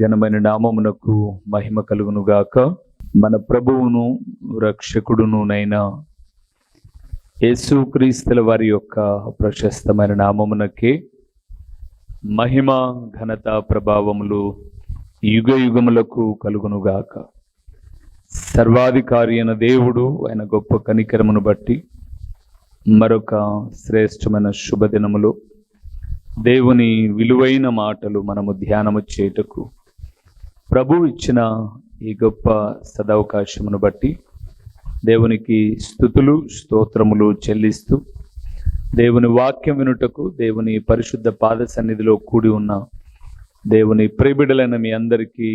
ఘనమైన నామమునకు మహిమ కలుగును గాక మన ప్రభువును రక్షకుడునునైన యేసుక్రీస్తుల వారి యొక్క ప్రశస్తమైన నామమునకే మహిమ ఘనత ప్రభావములు యుగ యుగములకు కలుగును గాక సర్వాధికారి అయిన దేవుడు ఆయన గొప్ప కనికరమును బట్టి మరొక శ్రేష్టమైన శుభదినములో. దేవుని విలువైన మాటలు మనము ధ్యానము చేయుటకు ప్రభు ఇచ్చిన ఈ గొప్ప సదవకాశమును బట్టి దేవునికి స్థుతులు స్తోత్రములు చెల్లిస్తూ దేవుని వాక్యం వినుటకు దేవుని పరిశుద్ధ పాద సన్నిధిలో కూడి ఉన్న దేవుని ప్రేబిడలైన మీ అందరికీ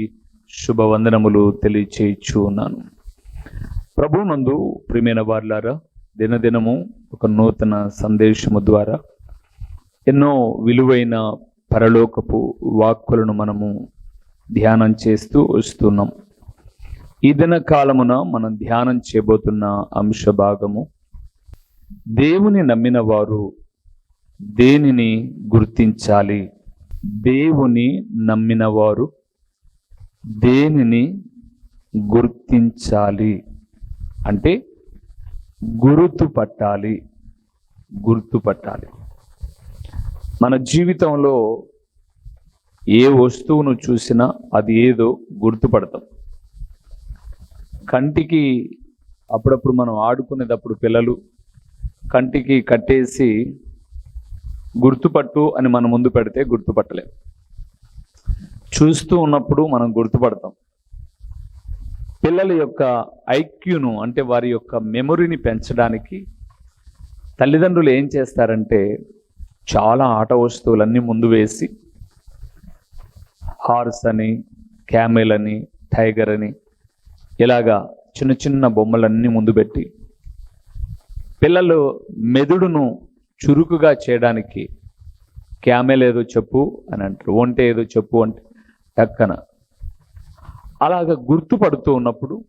శుభవందనములు తెలియచేయచ్చు ఉన్నాను ప్రభునందు ప్రియమైన వార్లారా దినదినము ఒక నూతన సందేశము ద్వారా ఎన్నో విలువైన పరలోకపు వాక్కులను మనము ధ్యానం చేస్తూ వస్తున్నాం. ఈ దిన కాలమున మనం ధ్యానం చేయబోతున్న అంశ భాగము దేవుని నమ్మిన వారు దేనిని గుర్తించాలి? దేవుని నమ్మిన వారు దేనిని గుర్తించాలి? అంటే గుర్తుపట్టాలి. గుర్తుపట్టాలి. మన జీవితంలో ఏ వస్తువును చూసినా అది ఏదో గుర్తుపడతాం. కంటికి అప్పుడప్పుడు మనం ఆడుకునేటప్పుడు పిల్లలు కంటికి కట్టేసి గుర్తుపట్టు అని మన ముందు పెడితే గుర్తుపట్టలేం. చూస్తూ ఉన్నప్పుడు మనం గుర్తుపడతాం. పిల్లల యొక్క ఐక్యూను అంటే వారి యొక్క మెమొరీని పెంచడానికి తల్లిదండ్రులు ఏం చేస్తారంటే చాలా ఆట వస్తువులన్నీ ముందు వేసి హార్స్ అని క్యామెల్ అని టైగర్ అని ఇలాగా చిన్న చిన్న బొమ్మలన్నీ ముందు పెట్టి పిల్లలు మెదుడును చురుకుగా చేయడానికి క్యామెల్ ఏదో చెప్పు అని అంటారు ఒంటే ఏదో చెప్పు అంటే టక్కన. అలాగ గుర్తుపడుతూ ఉన్నప్పుడు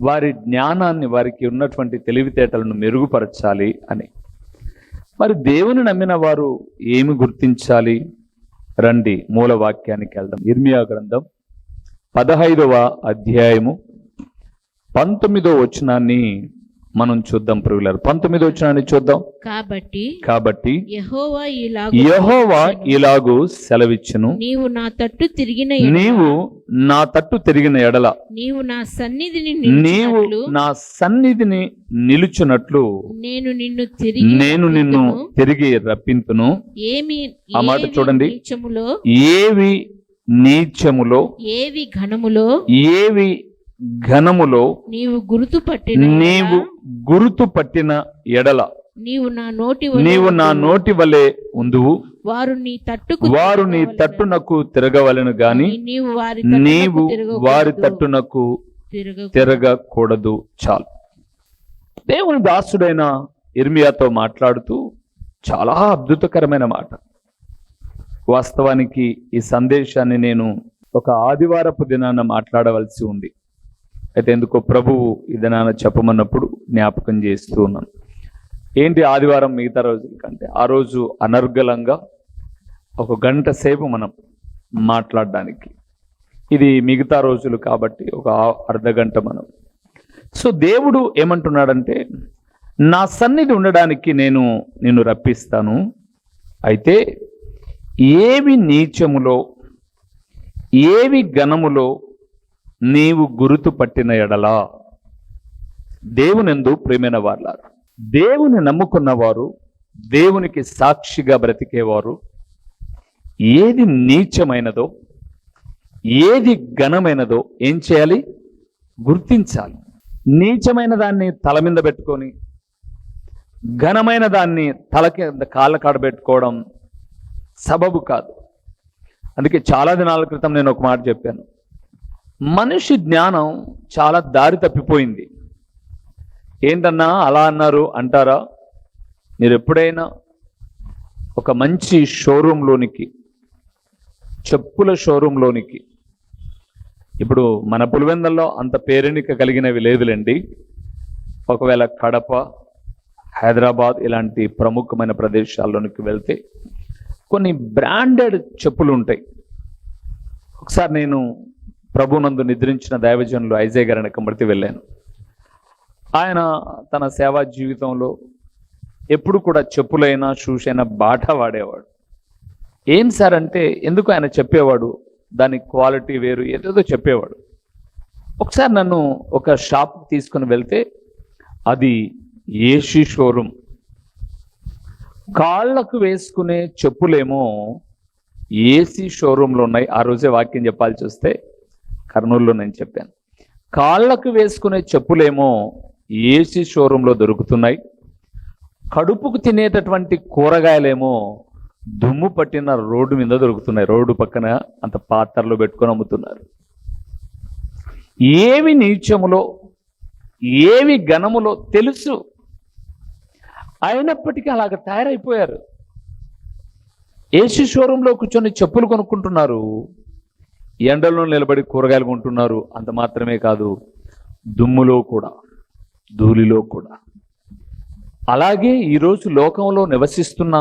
వారి జ్ఞానాన్ని వారికి ఉన్నటువంటి తెలివితేటలను మెరుగుపరచాలి అని. మరి దేవుని నమ్మిన వారు ఏమి గుర్తించాలి? రండి మూల వాక్యానికి వెళ్దాం. ఇర్మియా గ్రంథం పదహైదవ అధ్యాయము పంతొమ్మిదో వచనాన్ని మనం చూద్దాం ప్రియులారు. పంతొమ్మిదో వచనాన్ని చూద్దాం. కాబట్టి కాబట్టి యెహోవా ఇలాగు యెహోవా ఇలాగూ సెలవిచ్చును. నీవు నా తట్టు తిరిగిన నీవు నా తట్టు తిరిగిన ఎడల. నీవు నా సన్నిధిని నీవు నా సన్నిధిని నిలుచున్నట్లు నేను నిన్ను తిరిగి నేను నిన్ను. తిరిగి రప్పింతును. ఏమి ఆ మాట చూడండి. నీచములో? ఏవి నీచములో? ఏవి ఘనములో? ఏవి ఘనములో నీవు గుర్తుపట్టిన నీవు ఎడల, గురుతు పట్టిన ఎడల. నీవు నా నోటి నీవు నా. నోటి వలె ఉందువు వారు నీ తట్టుకు వారు నీ. తట్టునకు తిరగవలను గాని నీవు వారి నీవు తట్టునకు వారి. తట్టునకు తిరగ తిరగకూడదు. చాలు. దేవుని దాసుడైన ఇర్మియాతో మాట్లాడుతూ చాలా అద్భుతకరమైన మాట. వాస్తవానికి ఈ సందేశాన్ని నేను ఒక ఆదివారపు దినాన మాట్లాడవలసి ఉంది. అయితే ఎందుకో ప్రభువు ఇదనాన చెప్పమన్నప్పుడు జ్ఞాపకం చేస్తూ ఉన్నాను ఏంటి ఆదివారం మిగతా రోజుల కంటే? ఆ రోజు అనర్గళంగా ఒక గంట సేపు మనం మాట్లాడడానికి. ఇది మిగతా రోజులు కాబట్టి ఒక అర్ధ గంట మనం. సో దేవుడు ఏమంటున్నాడంటే నా సన్నిధి ఉండడానికి నేను నిన్ను రప్పిస్తాను. అయితే ఏవి నీచములో ఏవి ఘనములో నీవు గురుతు పట్టిన ఎడలా దేవునెందు ప్రేమైన వాళ్ళారు దేవుని నమ్ముకున్నవారు దేవునికి సాక్షిగా బ్రతికేవారు ఏది నీచమైనదో ఏది ఘనమైనదో ఏం చేయాలి? గుర్తించాలి. నీచమైన దాన్ని తల మీద పెట్టుకొని ఘనమైన దాన్ని తల కింద కాళ్ళ కాడ పెట్టుకోవడం సబబు కాదు. అందుకే చాలా దినాల క్రితం నేను ఒక మాట చెప్పాను. మనిషి జ్ఞానం చాలా దారి తప్పిపోయింది. ఏంటన్నా అలా అన్నారు అంటారా? మీరు ఎప్పుడైనా ఒక మంచి షోరూంలోనికి చెప్పుల షోరూంలోనికి ఇప్పుడు మన పులివెందల్లో అంత పేరెనిక కలిగినవి లేదులేండి. ఒకవేళ కడప హైదరాబాద్ ఇలాంటి ప్రముఖమైన ప్రదేశాల్లోనికి వెళ్తే కొన్ని బ్రాండెడ్ చెప్పులు ఉంటాయి ఒకసారి నేను ప్రభునందు నిద్రించిన దైవజనులు ఐజయ్ గారిని కమర్తి వెళ్ళాను. ఆయన తన సేవా జీవితంలో ఎప్పుడు కూడా చెప్పులైనా షూస్ అయినా బాట వాడేవాడు. ఏం సార్ అంటే ఎందుకు ఆయన చెప్పేవాడు? దాని క్వాలిటీ వేరు ఏదేదో చెప్పేవాడు. ఒకసారి నన్ను ఒక షాప్ తీసుకుని వెళ్తే అది ఏసీ షోరూమ్. కాళ్ళకు వేసుకునే చెప్పులేమో ఏసీ షోరూంలో ఉన్నాయి. ఆ రోజే వాక్యం చెప్పాల్సి వస్తే కర్నూలులో నేను చెప్పాను. కాళ్ళకు వేసుకునే చెప్పులేమో ఏసీ షోరూంలో దొరుకుతున్నాయి. కడుపుకు తినేటటువంటి కూరగాయలేమో దుమ్ము పట్టిన రోడ్డు మీద దొరుకుతున్నాయి. రోడ్డు పక్కన అంత పాత్రలో పెట్టుకొని అమ్ముతున్నారు. ఏవి నీచములో ఏవి ఘనములో తెలుసు. అయినప్పటికీ అలాగ తయారైపోయారు. ఏసీ షోరూంలో కూర్చొని చెప్పులు కొనుక్కుంటున్నారు. ఎండలో నిలబడి కూరగాయలు కొంటున్నారు అంత మాత్రమే కాదు దుమ్ములో కూడా ధూళిలో కూడా. అలాగే ఈరోజు లోకంలో నివసిస్తున్న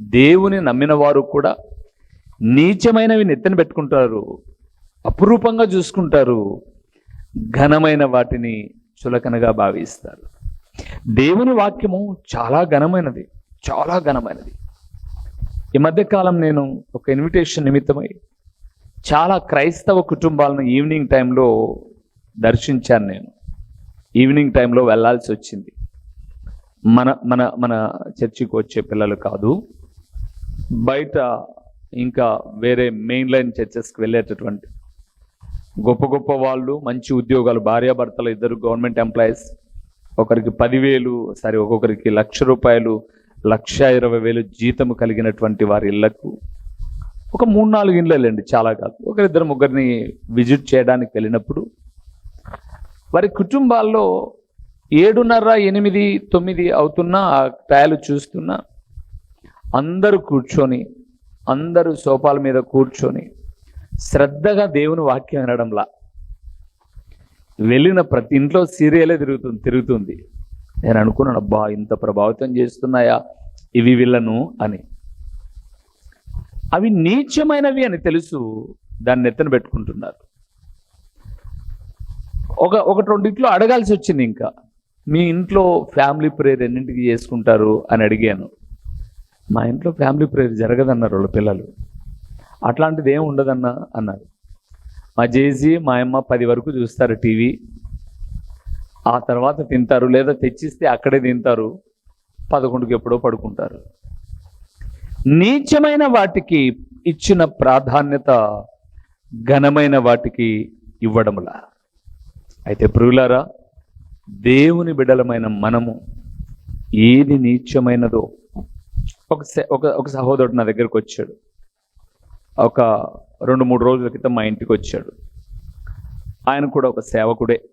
దేవుని నమ్మిన వారు కూడా నీచమైనవి నెత్తిన పెట్టుకుంటారు అపురూపంగా చూసుకుంటారు ఘనమైన వాటిని చులకనగా భావిస్తారు. దేవుని వాక్యము చాలా ఘనమైనది చాలా ఘనమైనది. ఈ మధ్య కాలం నేను ఒక ఇన్విటేషన్ నిమిత్తమై చాలా క్రైస్తవ కుటుంబాలను ఈవినింగ్ టైంలో దర్శించాను నేను. ఈవినింగ్ టైంలో వెళ్ళాల్సి వచ్చింది. మన మన మన చర్చికి వచ్చే పిల్లలు కాదు. బయట ఇంకా వేరే మెయిన్ లైన్ చర్చెస్కి వెళ్ళేటటువంటి గొప్ప గొప్ప వాళ్ళు మంచి ఉద్యోగాలు భార్యాభర్తలు ఇద్దరు గవర్నమెంట్ ఎంప్లాయీస్ ఒకరికి పదివేలు సారీ ఒక్కొక్కరికి లక్ష రూపాయలు లక్ష ఇరవై వేలు జీతం కలిగినటువంటి వారి ఇళ్ళకు ఒక మూడు నాలుగు ఇండ్లు వెళ్ళండి. చాలా కాదు. ఒకరిద్దరు ముగ్గురిని విజిట్ చేయడానికి వెళ్ళినప్పుడు వారి కుటుంబాల్లో ఏడున్నర ఎనిమిది తొమ్మిది అవుతున్నా ఆ టయాలు చూస్తున్నా అందరూ కూర్చొని అందరూ సోఫాల మీద కూర్చొని శ్రద్ధగా దేవుని వాక్యం వినడంలా వెళ్ళిన ప్రతి ఇంట్లో సీరియలే తిరుగుతుంది తిరుగుతుంది. నేను అనుకున్నాను అబ్బా ఇంత ప్రభావితం చేస్తున్నాయా ఇవి వీళ్ళను అని. అవి నీచమైనవి అని తెలుసు దాన్ని ఎత్తన పెట్టుకుంటున్నారు. ఒక ఒక రెండింట్లో అడగాల్సి వచ్చింది ఇంకా. మీ ఇంట్లో ఫ్యామిలీ ప్రేయర్ ఎన్నింటికి చేసుకుంటారు అని అడిగాను. మా ఇంట్లో ఫ్యామిలీ ప్రేయర్ జరగదన్నారు వాళ్ళ పిల్లలు. అట్లాంటిది ఏం ఉండదన్నా అన్నారు. మా జేజీ మా అమ్మ పది వరకు చూస్తారు టీవీ. ఆ తర్వాత తింటారు లేదా తెచ్చిస్తే అక్కడే తింటారు. పదకొండుకి ఎప్పుడో పడుకుంటారు. నీచమైన వాటికి ఇచ్చిన ప్రాధాన్యత ఘనమైన వాటికి ఇవ్వడములా. అయితే ప్రియులారా దేవుని బిడలమైన మనము ఏది నీచమైనదో ఒక సే- ఒక ఒక సహోదరుడు నా దగ్గరకు వచ్చాడు. ఒక రెండు మూడు రోజుల క్రితం మా ఇంటికి వచ్చాడు. ఆయన కూడా ఒక సేవకుడే.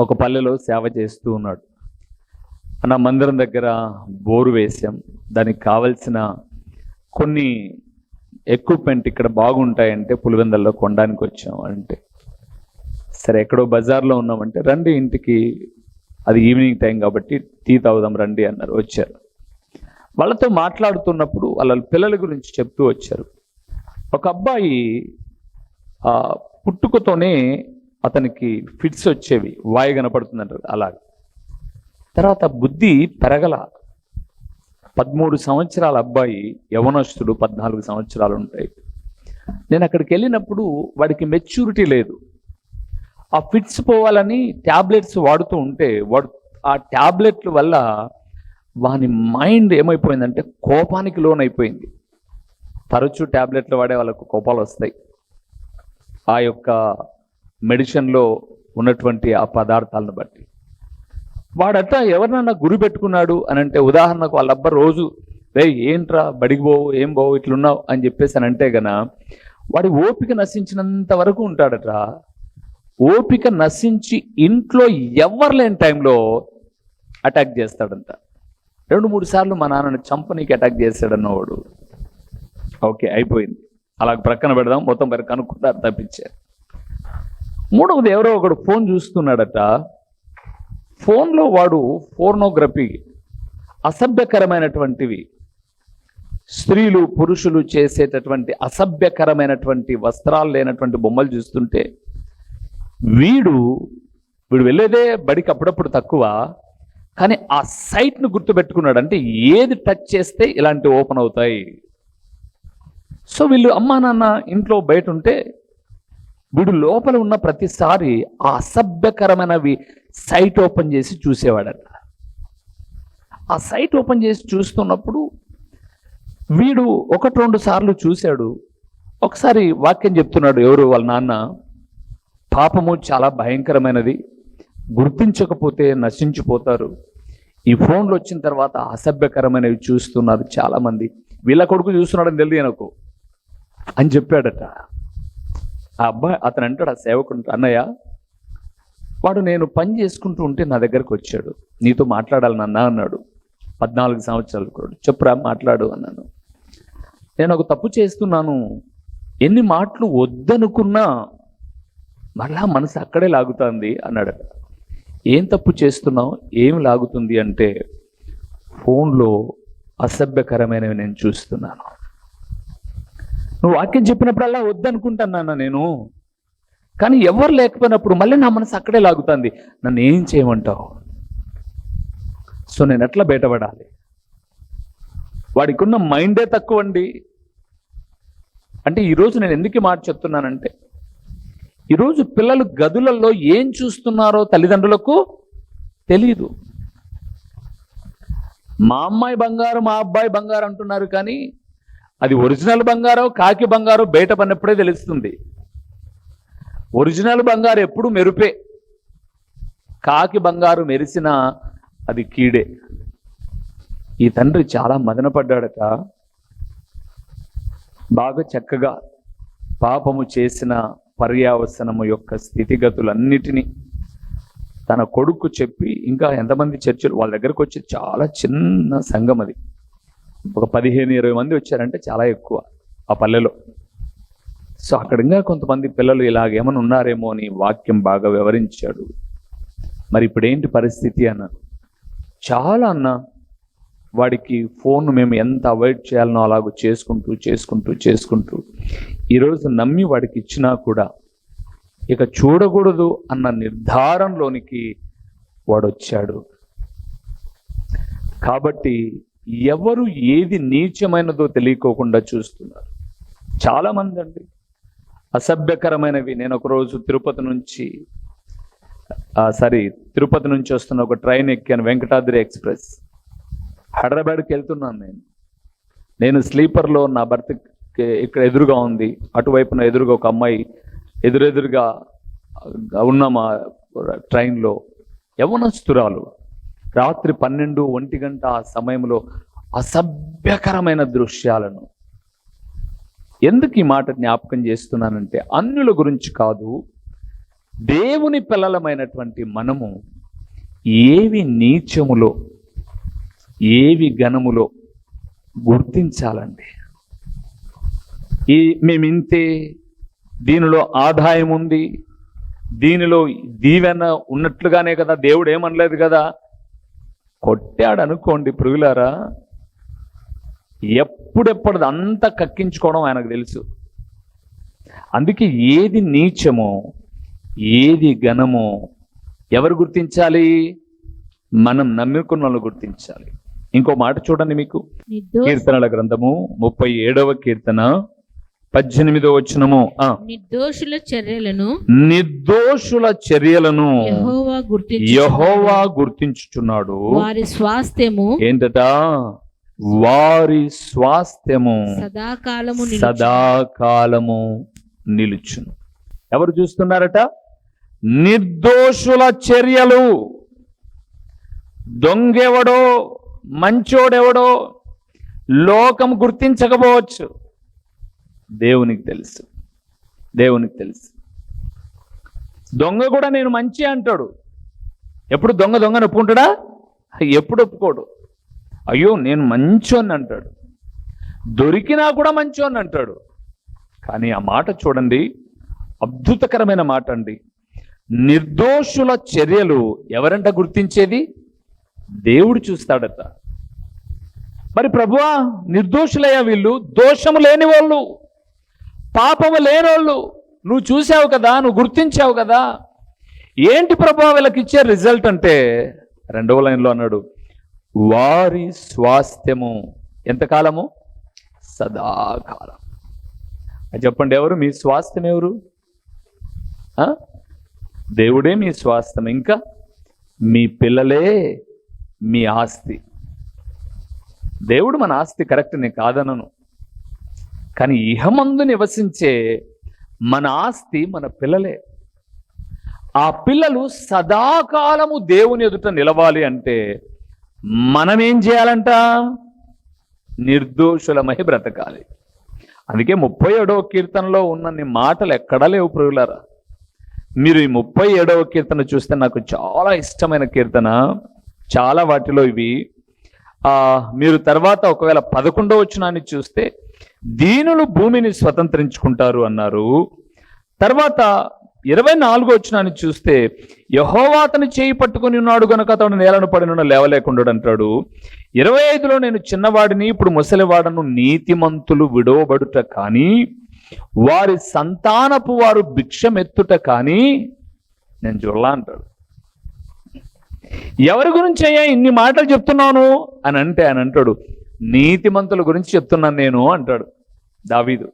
ఒక పల్లెలో సేవ చేస్తూ ఉన్నాడు. మన మందిరం దగ్గర బోరు వేసాం దానికి కావలసిన కొన్ని ఎక్విప్మెంట్ ఇక్కడ బాగుంటాయంటే పులివెందల్లో కొనడానికి వచ్చాం అంటే. సరే ఎక్కడో బజార్లో ఉన్నామంటే రండి ఇంటికి. అది ఈవినింగ్ టైం కాబట్టి టీ తాగుదాం రండి అన్నారు వచ్చారు. వాళ్ళతో మాట్లాడుతున్నప్పుడు వాళ్ళ పిల్లల గురించి చెప్తూ వచ్చారు. ఒక అబ్బాయి పుట్టుకతోనే అతనికి ఫిట్స్ వచ్చేవి వాయు కనపడుతుందంటారు అలాగే. తర్వాత బుద్ధి పెరగల పదమూడు సంవత్సరాల అబ్బాయి యవనస్తుడు పద్నాలుగు సంవత్సరాలు ఉంటాయి. నేను అక్కడికి వెళ్ళినప్పుడు వాడికి మెచ్యూరిటీ లేదు. ఆ ఫిట్స్ పోవాలని ట్యాబ్లెట్స్ వాడుతూ ఉంటే వాడు ఆ ట్యాబ్లెట్ల వల్ల వాని మైండ్ ఏమైపోయిందంటే కోపానికి లోనైపోయింది. తరచూ ట్యాబ్లెట్లు వాడే వాళ్ళకు కోపాలు వస్తాయి. ఆ యొక్క మెడిసిన్లో ఉన్నటువంటి ఆ పదార్థాలను బట్టి. వాడట ఎవరినన్నా గురి పెట్టుకున్నాడు అని అంటే ఉదాహరణకు వాళ్ళ అబ్బా రోజు రే ఏంట్రా బడికి పోవు ఏం పోవు ఇట్లున్నావు అని చెప్పేసి అని అంటే గన వాడి ఓపిక నశించినంత వరకు ఉంటాడట ఓపిక నశించి ఇంట్లో ఎవరు లేని టైంలో అటాక్ చేస్తాడంట. రెండు మూడు సార్లు మా నాన్నని చంపనీకి అటాక్ చేశాడన్నవాడు. ఓకే అయిపోయింది. అలా ప్రక్కన పెడదాం మొత్తం మరి కనుక్కుంటారు తప్పించారు మూడవది ఎవరో ఒకడు ఫోన్ చూస్తున్నాడట. ఫోన్లో వాడు ఫోర్నోగ్రఫీ అసభ్యకరమైనటువంటివి. స్త్రీలు పురుషులు చేసేటటువంటి అసభ్యకరమైనటువంటి వస్త్రాలు లేనటువంటి బొమ్మలు చూస్తుంటే వీడు వీడు వెళ్ళేదే బడికి అప్పుడప్పుడు తక్కువ కానీ ఆ సైట్ను గుర్తుపెట్టుకున్నాడు అంటే ఏది టచ్ చేస్తే ఇలాంటి ఓపెన్ అవుతాయి. సో వీళ్ళు అమ్మా నాన్న ఇంట్లో బయట ఉంటే వీడు లోపల ఉన్న ప్రతిసారి ఆ అసభ్యకరమైనవి సైట్ ఓపెన్ చేసి చూసేవాడట. ఆ సైట్ ఓపెన్ చేసి చూస్తున్నప్పుడు వీడు ఒకటి రెండు సార్లు చూశాడు. ఒకసారి వాక్యం చెప్తున్నాడు ఎవరు వాళ్ళ నాన్న? పాపము చాలా భయంకరమైనది. గుర్తించకపోతే నశించిపోతారు. ఈ ఫోన్లు వచ్చిన తర్వాత అసభ్యకరమైనవి చూస్తున్నారు చాలామంది. వీళ్ళ కొడుకు చూస్తున్నాడని తెలియదు అని చెప్పాడట. ఆ అబ్బాయి అతను అంటాడు ఆ సేవకుడు అన్నయ్య వాడు నేను పని చేసుకుంటూ ఉంటే నా దగ్గరకు వచ్చాడు. నీతో మాట్లాడాలి నాన్న అన్నాడు. పద్నాలుగు సంవత్సరాలు కూడా. చెప్పురా మాట్లాడు అన్నాను. నేను ఒక తప్పు చేస్తున్నాను. ఎన్ని మాటలు వద్దనుకున్నా మళ్ళా మనసు అక్కడే లాగుతుంది అన్నాడు. ఏం తప్పు చేస్తున్నావు? ఏం లాగుతుంది? అంటే ఫోన్లో అసభ్యకరమైనవి నేను చూస్తున్నాను. నువ్వు వాక్యం చెప్పినప్పుడల్లా వద్దనుకుంటున్నాను నేను. కానీ ఎవరు లేకపోయినప్పుడు మళ్ళీ నా మనసు అక్కడే లాగుతుంది. నన్ను ఏం చేయమంటావు? సో నేను ఎట్లా బయటపడాలి? వాడికి ఉన్న మైండే తక్కువ అండి. అంటే ఈరోజు నేను ఎందుకు మాట చెప్తున్నానంటే ఈరోజు పిల్లలు గదులలో ఏం చూస్తున్నారో తల్లిదండ్రులకు తెలియదు మా అమ్మాయి బంగారు మా అబ్బాయి బంగారు అంటున్నారు కానీ అది ఒరిజినల్ బంగారం కాకి బంగారం బయట పడినప్పుడే తెలుస్తుంది. ఒరిజినల్ బంగారు ఎప్పుడు మెరుపే. కాకి బంగారు మెరిసిన అది కీడే. ఈ తండ్రి చాలా మదనపడ్డాడట. బాగా చక్కగా పాపము చేసిన పర్యావసనము యొక్క స్థితిగతులన్నిటినీ తన కొడుకు చెప్పి ఇంకా ఎంతమంది చర్చలు వాళ్ళ దగ్గరకు వచ్చి చాలా చిన్న సంఘం అది. ఒక పదిహేను ఇరవై మంది వచ్చారంటే చాలా ఎక్కువ ఆ పల్లెలో. సో అక్కడ ఇంకా కొంతమంది పిల్లలు ఇలాగేమైనా ఉన్నారేమో అని వాక్యం బాగా వివరించాడు. మరి ఇప్పుడు ఏంటి పరిస్థితి అన్నాను చాలా అన్న వాడికి ఫోన్ మేము ఎంత అవాయిడ్ చేయాలనో అలాగ చేసుకుంటూ చేసుకుంటూ చేసుకుంటూ ఈరోజు నమ్మి వాడికి ఇచ్చినా కూడా ఇక చూడకూడదు అన్న నిర్ధారంలోనికి వాడు వచ్చాడు కాబట్టి ఎవరు ఏది నీచమైనదో తెలియకోకుండా చూస్తున్నారు. చాలా మంది అండి అసభ్యకరమైనవి. నేను ఒకరోజు తిరుపతి నుంచి సారీ తిరుపతి నుంచి వస్తున్న ఒక ట్రైన్ ఎక్కాను వెంకటాద్రి ఎక్స్ప్రెస్. హైదరాబాద్కి వెళ్తున్నాను నేను. నేను స్లీపర్లో నా భర్త ఇక్కడ ఎదురుగా ఉంది. అటువైపున ఎదురుగా ఒక అమ్మాయి ఎదురెదురుగా ఉన్న మా ట్రైన్లో యవనస్తురాలు. రాత్రి పన్నెండు ఒంటి గంట ఆ సమయంలో అసభ్యకరమైన దృశ్యాలను ఎందుకు ఈ మాట జ్ఞాపకం చేస్తున్నానంటే అన్యుల గురించి కాదు దేవుని పిల్లలమైనటువంటి మనము ఏవి నీచములో ఏవి ఘనములో గుర్తించాలండి? ఈ మేమింతే దీనిలో ఆదాయం ఉంది దీనిలో దీవెన ఉన్నట్లుగానే కదా దేవుడు ఏమనలేదు కదా కొట్టాడు అనుకోండి పురుగులారా ఎప్పుడెప్పుడు అంతా కక్కించుకోవడం ఆయనకు తెలుసు. అందుకే ఏది నీచమో ఏది ఘనమో ఎవరు గుర్తించాలి? మనం నమ్ముకున్న వాళ్ళు గుర్తించాలి. ఇంకో మాట చూడండి మీకు. కీర్తనల గ్రంథము ముప్పై ఏడవ కీర్తన. పద్దెనిమిదవ వచనము. ఆ. నిర్దోషుల చర్యలను నిర్దోషుల చర్యలను యెహోవా గుర్తించి యహోవా గుర్తించుచున్నాడు. వారి స్వాస్థ్యము ఏంటట వారి స్వాస్థ్యము సదాకాలము. సదాకాలము నిలుచును. ఎవరు చూస్తున్నారట? నిర్దోషుల చర్యలు. దొంగెవడో మంచోడెవడో లోకం గుర్తించకపోవచ్చు. దేవునికి తెలుసు. దేవునికి తెలుసు. దొంగ కూడా నేను మంచి అంటాడు. ఎప్పుడు దొంగ దొంగ ఒప్పుకుంటాడా ఎప్పుడు ఒప్పుకోడు. అయ్యో నేను మంచోని అంటాడు. దొరికినా కూడా మంచోని అంటాడు. కానీ ఆ మాట చూడండి. అద్భుతకరమైన మాట అండి. నిర్దోషుల చర్యలు ఎవరంట గుర్తించేది? దేవుడు చూస్తాడట. మరి ప్రభువా నిర్దోషులయ్యా వీళ్ళు దోషము లేని వాళ్ళు. పాపము లేనోళ్ళు నువ్వు చూసావు కదా నువ్వు గుర్తించావు కదా ఏంటి ప్రభా వీళ్ళకి ఇచ్చే రిజల్ట్ అంటే రెండవ లైన్లో అన్నాడు వారి స్వాస్థ్యము ఎంతకాలము? సదాకాలం. అది చెప్పండి ఎవరు? మీ స్వాస్థ్యం ఎవరు? దేవుడే మీ స్వాస్థ్యం. ఇంకా మీ పిల్లలే మీ ఆస్తి. దేవుడు మన ఆస్తి కరెక్ట్ నేను కాదనను. కానీ ఇహమందు నివసించే మన ఆస్తి మన పిల్లలే. ఆ పిల్లలు సదాకాలము దేవుని ఎదుట నిలవాలి అంటే మనమేం చేయాలంట? నిర్దోషులమై బ్రతకాలి. అందుకే ముప్పై ఏడవ కీర్తనలో ఉన్నన్ని మాటలు ఎక్కడా లేవు ప్రియులారా. మీరు ఈ ముప్పై ఏడవ కీర్తన చూస్తే నాకు చాలా ఇష్టమైన కీర్తన. చాలా వాటిలో ఇవి. మీరు తర్వాత ఒకవేళ పదకొండవ వచ్చినాన్ని చూస్తే దీనులు భూమిని స్వతంత్రించుకుంటారు అన్నారు. తర్వాత ఇరవై నాలుగో వచ్చినాన్ని చూస్తే యహోవా అతను చేయి పట్టుకుని ఉన్నాడు కనుక అతడు నేలను పడిన లేవలేకుండా అంటాడు. ఇరవై ఐదులో నేను చిన్నవాడిని ఇప్పుడు ముసలివాడను నీతిమంతులు విడవబడుట కానీ వారి సంతానపు వారు భిక్షమెత్తుట కానీ నేను చూడలా అంటాడు. ఎవరి గురించి అయ్యా ఇన్ని మాటలు చెప్తున్నాను? అని అంటే అని అంటాడు నీతిమంతుల గురించి చెప్తున్నాను నేను అంటాడు. దావీదు.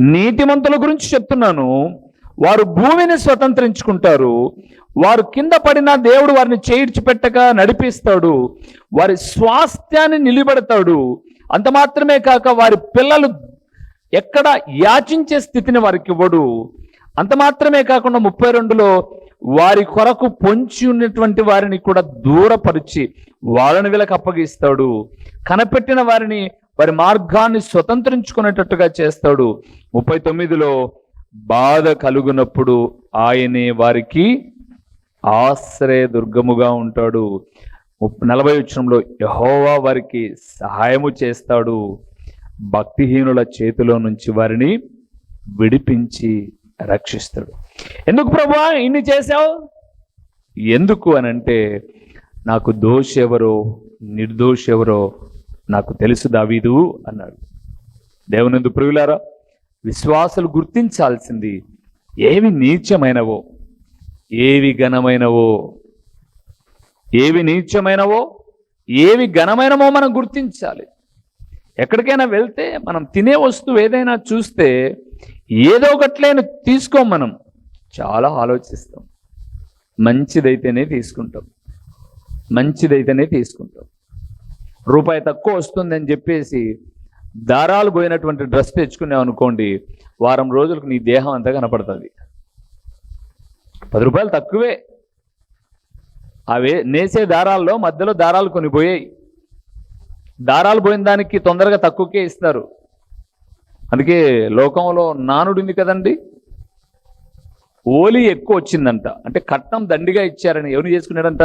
నీతిమంతుల గురించి చెప్తున్నాను. వారు భూమిని స్వతంత్రించుకుంటారు. వారు కింద పడినా దేవుడు వారిని చేయిడ్చిపెట్టక నడిపిస్తాడు. వారి స్వాస్థ్యాన్ని నిలబెడతాడు. అంత మాత్రమే కాక వారి పిల్లలు ఎక్కడ యాచించే స్థితిని వారికి ఇవ్వడు. అంత మాత్రమే కాకుండా ముప్పై రెండులో వారి కొరకు పొంచి ఉన్నటువంటి వారిని కూడా దూరపరిచి వాళ్ళని వీళ్ళకి అప్పగిస్తాడు. కనపెట్టిన వారిని వారి మార్గాన్ని స్వతంత్రించుకునేటట్టుగా చేస్తాడు. ముప్పై తొమ్మిదిలో బాధ కలుగునప్పుడు ఆయనే వారికి ఆశ్రయ దుర్గముగా ఉంటాడు నలభై వచ్చరంలో యహోవా వారికి సహాయము చేస్తాడు. భక్తిహీనుల చేతిలో నుంచి వారిని విడిపించి రక్షిస్తాడు. ఎందుకు ప్రభా ఇన్ని చేశావు? ఎందుకు అని అంటే నాకు దోషి ఎవరో నిర్దోషి ఎవరో నాకు తెలుసు దావీదు అన్నాడు. దేవునందు ప్రియులారా విశ్వాసులు గుర్తించాల్సింది ఏవి నీచమైనవో ఏవి ఘనమైనవో ఏవి నీచమైనవో ఏవి ఘనమైనవో మనం గుర్తించాలి. ఎక్కడికైనా వెళ్తే మనం తినే వస్తువు ఏదైనా చూస్తే ఏదో ఒకట్లేని తీసుకోం మనం. చాలా ఆలోచిస్తాం. మంచిదైతేనే తీసుకుంటాం. మంచిదైతేనే తీసుకుంటాం. రూపాయి తక్కువ వస్తుందని చెప్పేసి దారాలు పోయినటువంటి డ్రెస్ తెచ్చుకున్నావు అనుకోండి వారం రోజులకు నీ దేహం అంతా కనపడుతుంది. పది రూపాయలు తక్కువే. అవే నేసే దారాల్లో మధ్యలో దారాలు కొన్ని పోయాయి. దారాలు పోయిన దానికి తొందరగా తక్కువకే ఇస్తారు. అందుకే లోకంలో నానుడింది కదండి. ఓలి ఎక్కువ వచ్చిందంట. అంటే కట్నం దండిగా ఇచ్చారని ఎవరు చేసుకున్నాడంట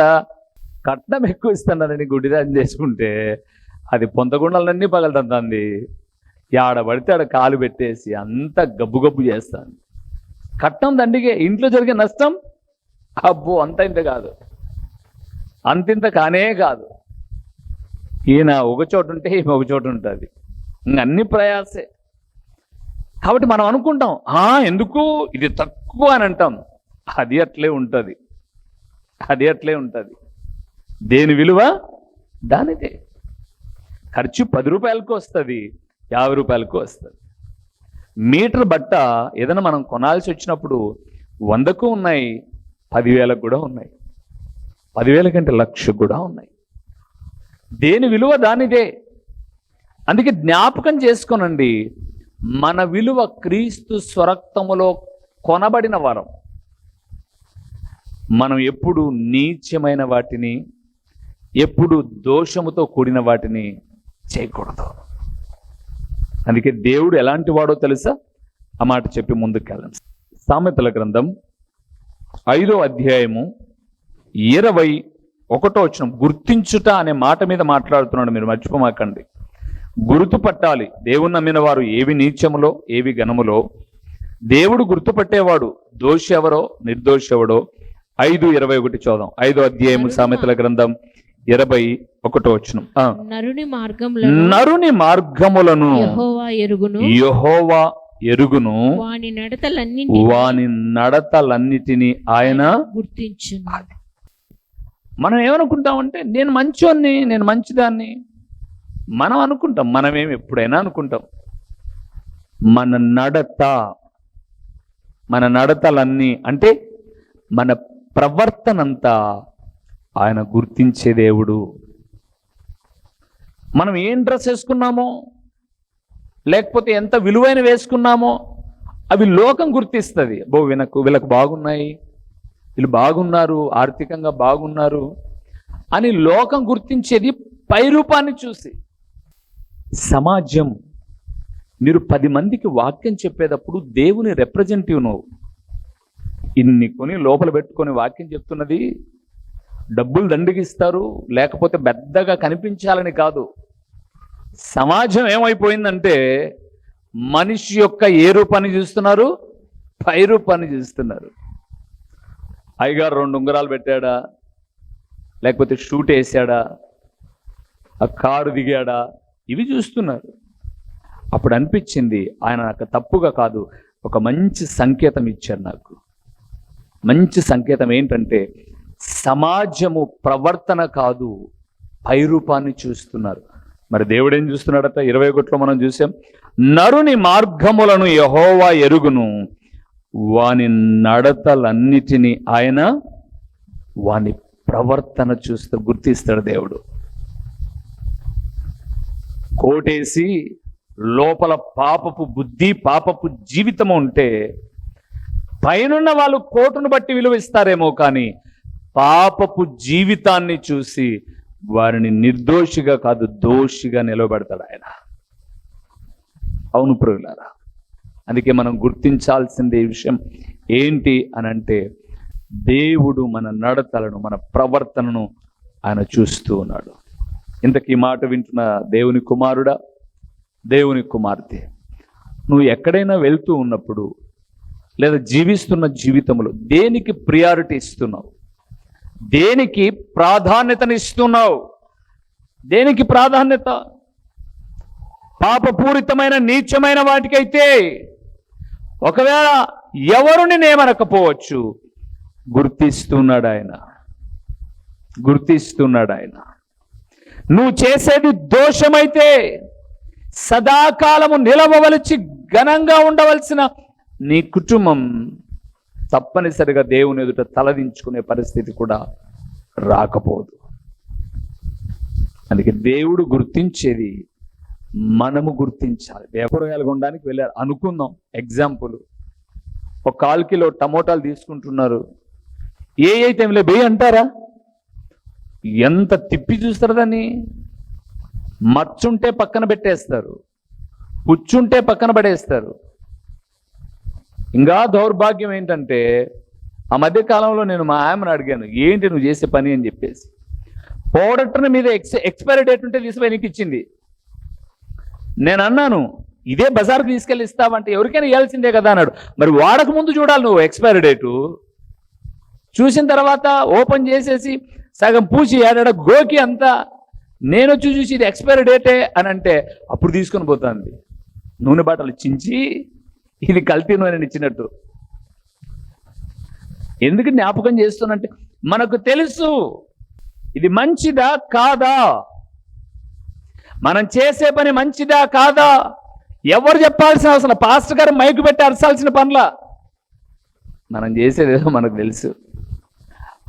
కట్నం ఎక్కువ ఇస్తున్నారని గుడిదాన్ని చేసుకుంటే అది పొంతగుండలన్నీ పగలుతుంది. ఆడ పడితే ఆడ కాలు పెట్టేసి అంత గబ్బు గబ్బు చేస్తాను కట్నం దండిగే ఇంట్లో జరిగే నష్టం? అబ్బో అంత ఇంత కాదు. అంతింత కానే కాదు. ఈయన ఒక చోటు ఉంటే ఈమె ఒక చోటు ఉంటుంది. ఇంక అన్ని ప్రయాసే. కాబట్టి మనం అనుకుంటాం "ఆ, ఎందుకు? ఇది తక్కువ అని అంటాం. అది అట్లే ఉంటుంది. అది అట్లే ఉంటుంది. దేని విలువ? దానిదే. ఖర్చు పది రూపాయలకు వస్తుంది యాభై రూపాయలకు వస్తుంది. మీటర్ బట్ట ఏదైనా మనం కొనాల్సి వచ్చినప్పుడు వందకు ఉన్నాయి పదివేలకు కూడా ఉన్నాయి. పదివేల కంటే లక్ష కూడా ఉన్నాయి. దేని విలువ దానిదే. అందుకే జ్ఞాపకం చేసుకోనండి మన విలువ క్రీస్తు స్వరక్తములో కొనబడిన వరం. మనం ఎప్పుడు నీచమైన వాటిని ఎప్పుడు దోషముతో కూడిన వాటిని చేయకూడదు. అందుకే దేవుడు ఎలాంటి వాడో తెలుసా? ఆ మాట చెప్పి ముందుకెళ్ళండి. సామెతల గ్రంథం ఐదో అధ్యాయము ఇరవై ఒకటో వచ్చిన గుర్తించుట అనే మాట మీద మాట్లాడుతున్నాడు మీరు మర్చిపోమాకండి. గుర్తుపట్టాలి. దేవుని నమ్మిన వారు ఏవి నీచములో ఏవి ఘనములో? దేవుడు గుర్తుపట్టేవాడు దోషి ఎవరో నిర్దోషి ఎవడో? ఐదు ఇరవై ఒకటి చూద్దాం ఐదో అధ్యాయము సామెతల గ్రంథం ఇరవై ఒకటో వచ్చిన నరుని మార్గములను నరుని మార్గములను యెహోవా ఎరుగును. యెహోవా ఎరుగును. వాని నడతలన్నింటినీ వాని నడతలన్నిటినీ ఆయన గుర్తించును. మనం ఏమనుకుంటామంటే నేను మంచోన్ని నేను మంచిదాన్ని. మనం అనుకుంటాం మనమేం ఎప్పుడైనా అనుకుంటాం. మన నడత మన నడతలన్నీ అంటే మన ప్రవర్తనంతా ఆయన గుర్తించే దేవుడు. మనం ఏం డ్రెస్ వేసుకున్నామో లేకపోతే ఎంత విలువైన వేసుకున్నామో అవి లోకం గుర్తిస్తుంది. బో వీళ్ళకు వీళ్ళకు బాగున్నాయి. వీళ్ళు బాగున్నారు ఆర్థికంగా బాగున్నారు అని లోకం గుర్తించేది పై రూపాన్ని చూసి. సమాజం మీరు పది మందికి వాక్యం చెప్పేటప్పుడు దేవుని రిప్రజెంటివ్ నువ్వు. ఇన్ని కొని లోపల పెట్టుకొని వాక్యం చెప్తున్నది డబ్బులు దండిగిస్తారు లేకపోతే పెద్దగా కనిపించాలని కాదు. సమాజం ఏమైపోయిందంటే మనిషి యొక్క ఏ రూపాన్ని చూస్తున్నారు? పై రూపాన్ని చూస్తున్నారు. అయ్యగారు రెండు ఉంగరాలు పెట్టాడా? లేకపోతే షూట్ వేసాడా? ఆ కారు దిగాడా? ఇవి చూస్తున్నారు. అప్పుడు అనిపించింది ఆయన నాకు తప్పుగా కాదు ఒక మంచి సంకేతం ఇచ్చారు నాకు. మంచి సంకేతం ఏంటంటే సమాజము ప్రవర్తన కాదు పైరూపాన్ని చూస్తున్నారు. మరి దేవుడు ఏం చూస్తున్నాడట? ఇరవై ఒకటిలో మనం చూసాం నరుని మార్గములను యహోవా ఎరుగును వాని నడతలన్నిటినీ ఆయన వాని ప్రవర్తన చూస్తూ గుర్తిస్తాడు దేవుడు. కోటేసి లోపల పాపపు బుద్ధి పాపపు జీవితం ఉంటే పైనున్న వాళ్ళు కోటును బట్టి విలువ ఇస్తారేమో కానీ పాపపు జీవితాన్ని చూసి వారిని నిర్దోషిగా కాదు దోషిగా నిలబెడతాడు ఆయన. అవును ప్రియులారా అందుకే మనం గుర్తించాల్సిందే ఈ విషయం. ఏంటి అని అంటే దేవుడు మన నడతలను మన ప్రవర్తనను ఆయన చూస్తూ ఉన్నాడు. ఇంతకీ మాట వింటున్న దేవుని కుమారుడా? దేవుని కుమార్తె. నువ్వు ఎక్కడైనా వెళ్తూ ఉన్నప్పుడు లేదా జీవిస్తున్న జీవితంలో దేనికి ప్రియారిటీ ఇస్తున్నావు? దేనికి ప్రాధాన్యతనిస్తున్నావు? దేనికి ప్రాధాన్యత? పాపపూరితమైన నీచమైన వాటికైతే ఒకవేళ ఎవరుని నేమనకపోవచ్చు గుర్తిస్తున్నాడు ఆయన. గుర్తిస్తున్నాడు ఆయన. నువ్వు చేసేది దోషమైతే సదాకాలము నిలవవలసి ఘనంగా ఉండవలసిన నీ కుటుంబం తప్పనిసరిగా దేవుని ఎదుట తలదించుకునే పరిస్థితి కూడా రాకపోదు. అందుకే దేవుడు గుర్తించేది మనము గుర్తించాలి. కూరగాయలు కొనడానికి వెళ్ళారు. అనుకుందాం ఎగ్జాంపుల్ ఒక కాల్ కిలో టమోటాలు తీసుకుంటున్నారు. ఏ ఏ టైంలో బెయ్యి అంటారా? ఎంత తిప్పి చూస్తారు దాన్ని? మచ్చుంటే పక్కన పెట్టేస్తారు. పుచ్చుంటే పక్కన పడేస్తారు. ఇంకా దౌర్భాగ్యం ఏంటంటే ఆ మధ్య కాలంలో నేను మా ఆమెను అడిగాను ఏంటి నువ్వు చేసే పని? అని చెప్పేసి. పౌడర్ మీద ఎక్స్ ఎక్స్పైరీ డేట్ ఉంటే తీసుకుపోయి నీకు ఇచ్చింది. నేను అన్నాను ఇదే బజార్కి తీసుకెళ్ళి ఇస్తావంటే ఎవరికైనా ఇవ్వాల్సిందే కదా అన్నాడు. మరి వాడక ముందు చూడాలి నువ్వు ఎక్స్పైరీ డేటు. చూసిన తర్వాత ఓపెన్ చేసేసి సగం పూసి ఏడాడ గోకి అంతా నేను వచ్చి చూసి ఇది ఎక్స్పైరీ డేటే అని అంటే అప్పుడు తీసుకొని పోతుంది. నూనె బాటలు చించి ఇది కల్తీ నూనె ఇచ్చినట్టు. ఎందుకు జ్ఞాపకం చేస్తున్నట్టు మనకు తెలుసు ఇది మంచిదా కాదా? మనం చేసే పని మంచిదా కాదా? ఎవరు చెప్పాల్సిన అవసరం పాస్టర్ గారు మైకు పెట్టి అరసాల్సిన పనుల. మనం చేసేదేదో మనకు తెలుసు.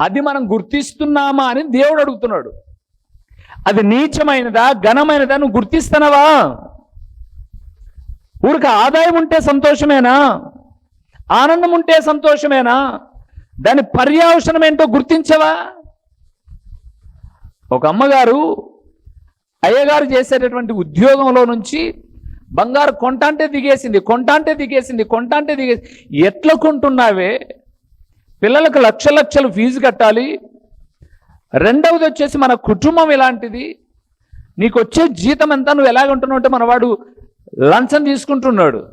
అది మనం గుర్తిస్తున్నామా అని దేవుడు అడుగుతున్నాడు. అది నీచమైనదా ఘనమైనదా నువ్వు గుర్తిస్తున్నావా ఊరికి ఆదాయం ఉంటే సంతోషమేనా? ఆనందం ఉంటే సంతోషమేనా? దాని పర్యావసనం ఏంటో గుర్తించవా? ఒక అమ్మగారు అయ్యగారు చేసేటటువంటి ఉద్యోగంలో నుంచి బంగారు కొంటాంటే దిగేసింది కొంటాంటే దిగేసింది కొంటాంటే దిగేసి ఎట్లా కొంటున్నావే? పిల్లలకు లక్ష లక్షలు ఫీజు కట్టాలి. రెండవది వచ్చేసి మన కుటుంబం ఇలాంటిది. నీకు వచ్చే జీతం ఎంత? నువ్వు ఎలాగ ఉంటున్నావు అంటే మనవాడు లంచం తీసుకుంటున్నాడు.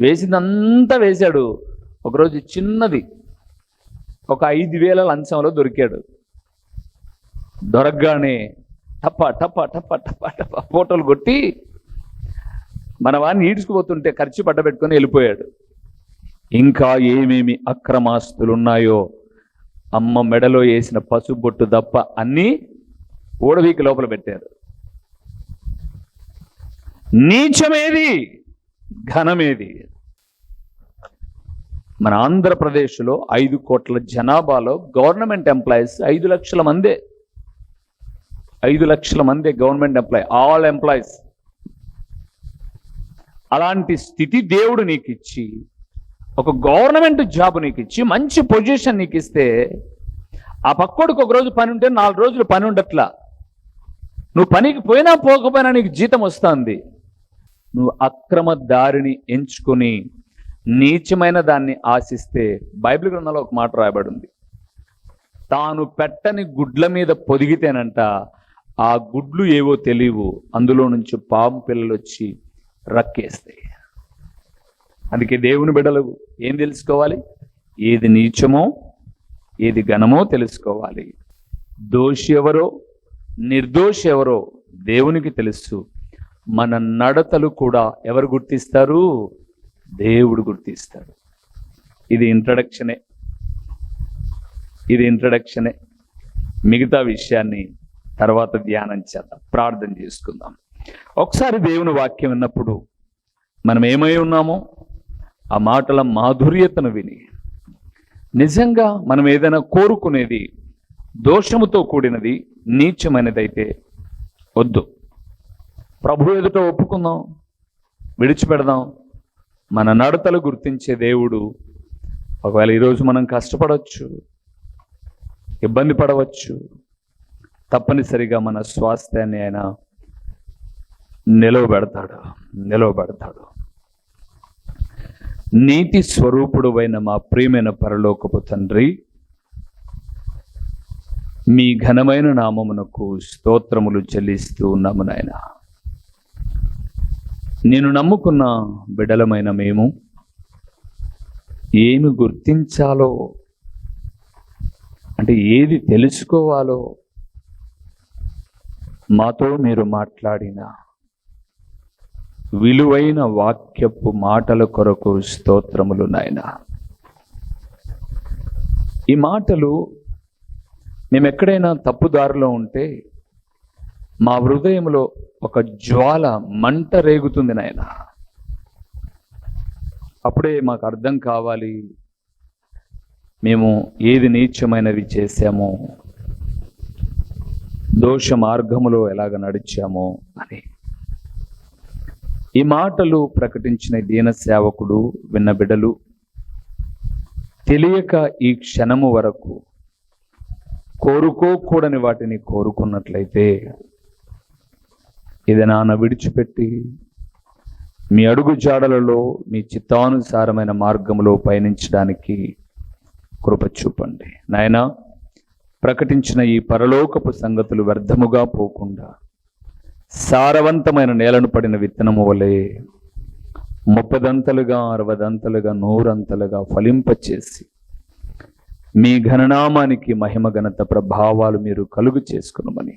వేసిందంతా వేశాడు. ఒకరోజు చిన్నది ఒక ఐదు వేల లంచంలో దొరికాడు. దొరకగానే టప్ప టప్ప టప్ప టప్ప టప్ప ఫోటోలు కొట్టి మన వాడిని ఈడ్చుకుపోతుంటే ఖర్చు పడ్డబెట్టుకొని వెళ్ళిపోయాడు. ఇంకా ఏమేమి అక్రమాస్తులు ఉన్నాయో అమ్మ మెడలో వేసిన పసుబొట్టు తప్ప అన్నీ ఓడవీకి లోపల పెట్టారు. నీచమేది ఘనమేది? మన ఆంధ్రప్రదేశ్లో ఐదు కోట్ల జనాభాలో గవర్నమెంట్ ఎంప్లాయీస్ ఐదు లక్షల మందే. ఐదు లక్షల మందే గవర్నమెంట్ ఎంప్లాయీ ఆల్ ఎంప్లాయీస్. అలాంటి స్థితి దేవుడు నీకు ఇచ్చి ఒక గవర్నమెంట్ జాబ్ నీకు ఇచ్చి మంచి పొజిషన్ నీకు ఇస్తే ఆ పక్కోడికి ఒక రోజు పని ఉంటే నాలుగు రోజులు పని ఉండట్లా. నువ్వు పనికి పోయినా పోకపోయినా నీకు జీతం వస్తుంది. నువ్వు అక్రమ దారిని ఎంచుకొని నీచమైన దాన్ని ఆశిస్తే బైబిల్ గ్రంథంలో ఒక మాట రాయబడి ఉంది తాను పెట్టని గుడ్ల మీద పొదిగితేనంట ఆ గుడ్లు ఏవో తెలియవు అందులో నుంచి పాము పిల్లలు వచ్చి రక్కేస్తాయి. అందుకే దేవుని బిడలు ఏం తెలుసుకోవాలి? ఏది నీచమో ఏది ఘనమో తెలుసుకోవాలి. దోషి ఎవరో నిర్దోషి ఎవరో దేవునికి తెలుసు. మన నడతలు కూడా ఎవరు గుర్తిస్తారు? దేవుడు గుర్తిస్తాడు. ఇది ఇంట్రడక్షనే ఇది ఇంట్రడక్షనే మిగతా విషయాన్ని తర్వాత ధ్యానం చేద్దాం. ప్రార్థన చేసుకుందాం. ఒకసారి దేవుని వాక్యం విన్నప్పుడు మనం ఏమై ఉన్నామో ఆ మాటల మాధుర్యతను విని నిజంగా మనం ఏదైనా కోరుకునేది దోషముతో కూడినది నీచమైనదైతే వద్దు. ప్రభు ఎదుట ఒప్పుకుందాం విడిచిపెడదాం. మన నడతలు గుర్తించే దేవుడు. ఒకవేళ ఈరోజు మనం కష్టపడవచ్చు ఇబ్బంది పడవచ్చు తప్పనిసరిగా మన స్వాస్థ్యాన్ని ఆయన నిలవబెడతాడు నిలవబెడతాడు. నీతి స్వరూపుడు అయిన మా ప్రియమైన పరలోకపు తండ్రి మీ ఘనమైన నామమునకు స్తోత్రములు చెల్లిస్తూ ఉన్నాము నాయన. నేను నమ్ముకున్న బిడలమైన మేము ఏమి గుర్తించాలో అంటే ఏది తెలుసుకోవాలో మాతో మీరు మాట్లాడిన విలువైన వాక్యపు మాటల కొరకు స్తోత్రములు నాయన. ఈ మాటలు మేము ఎక్కడైనా తప్పుదారిలో ఉంటే మా హృదయంలో ఒక జ్వాల మంట రేగుతుంది నాయన. అప్పుడే మాకు అర్థం కావాలి మేము ఏది నీచమైనవి చేశామో దోష మార్గములో ఎలాగ నడిచామో అని. ఈ మాటలు ప్రకటించిన దీన సేవకుడు విన్న బిడలు తెలియక ఈ క్షణము వరకు కోరుకోకూడని వాటిని కోరుకున్నట్లయితే ఇది నాన్న విడిచిపెట్టి మీ అడుగు జాడలలో మీ చిత్తానుసారమైన మార్గంలో పయనించడానికి కృప చూపండి. నాయన ప్రకటించిన ఈ పరలోకపు సంగతులు వ్యర్థముగా పోకుండా సారవంతమైన నేలను పడిన విత్తనము వలె ముప్పదంతలుగా అరవదంతలుగా నూరంతలుగా ఫలింపచేసి మీ ఘననామానికి మహిమ ఘనత ప్రభావాలు మీరు కలుగు చేసుకునమని